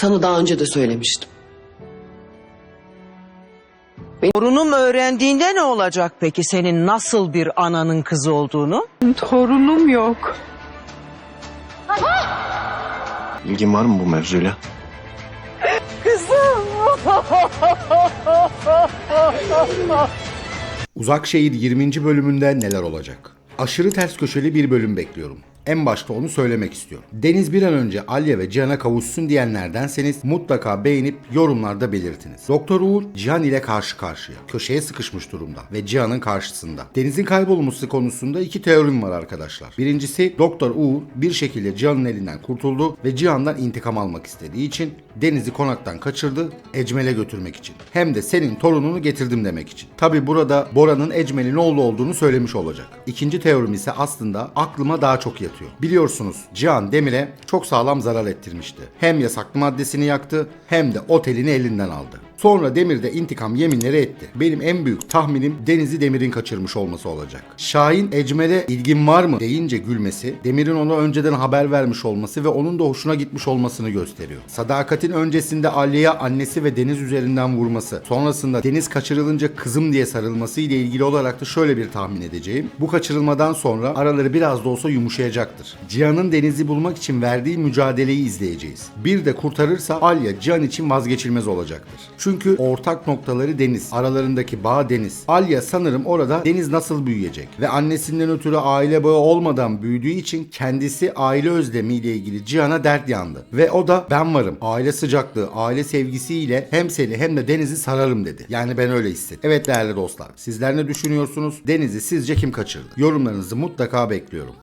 Sana daha önce de söylemiştim. Torunum öğrendiğinde ne olacak peki senin nasıl bir ananın kızı olduğunu? Torunum yok. İlgin var mı bu mevzuyla? Uzak Şehir 20. bölümünde neler olacak? Aşırı ters köşeli bir bölüm bekliyorum. En başta onu söylemek istiyorum. Deniz bir an önce Alya ve Cihan'a kavuşsun diyenlerdenseniz mutlaka beğenip yorumlarda belirtiniz. Doktor Uğur Cihan ile karşı karşıya. Köşeye sıkışmış durumda ve Cihan'ın karşısında. Deniz'in kaybolması konusunda iki teorim var arkadaşlar. Birincisi Doktor Uğur bir şekilde Cihan'ın elinden kurtuldu ve Cihan'dan intikam almak istediği için Deniz'i konaktan kaçırdı Ecmel'e götürmek için. Hem de senin torununu getirdim demek için. Tabi burada Bora'nın Ecmel'in oğlu olduğunu söylemiş olacak. İkinci teorim ise aslında aklıma daha çok yatıyor. Biliyorsunuz Cihan Demir'e çok sağlam zarar ettirmişti. Hem yasaklı maddesini yaktı hem de otelini elinden aldı. Sonra Demir de intikam yeminleri etti. Benim en büyük tahminim Deniz'i Demir'in kaçırmış olması olacak. Şahin Ecmel'e ilgin var mı deyince gülmesi, Demir'in ona önceden haber vermiş olması ve onun da hoşuna gitmiş olmasını gösteriyor. Sadakat'in öncesinde Aliye'ye annesi ve Deniz üzerinden vurması, sonrasında Deniz kaçırılınca kızım diye sarılması ile ilgili olarak da şöyle bir tahmin edeceğim. Bu kaçırılmadan sonra araları biraz da olsa yumuşayacaktır. Cihan'ın Deniz'i bulmak için verdiği mücadeleyi izleyeceğiz. Bir de kurtarırsa Alya Cihan için vazgeçilmez olacaktır. Çünkü ortak noktaları Deniz. Aralarındaki bağ Deniz. Alya sanırım orada Deniz nasıl büyüyecek ve annesinden ötürü aile bağı olmadan büyüdüğü için kendisi aile özlemiyle ilgili Cihan'a dert yandı. Ve o da ben varım. Aile sıcaklığı, aile sevgisiyle hem seni hem de Deniz'i sararım dedi. Yani ben öyle hissettim. Evet değerli dostlar. Sizler ne düşünüyorsunuz? Deniz'i sizce kim kaçırdı? Yorumlarınızı mutlaka bekliyorum.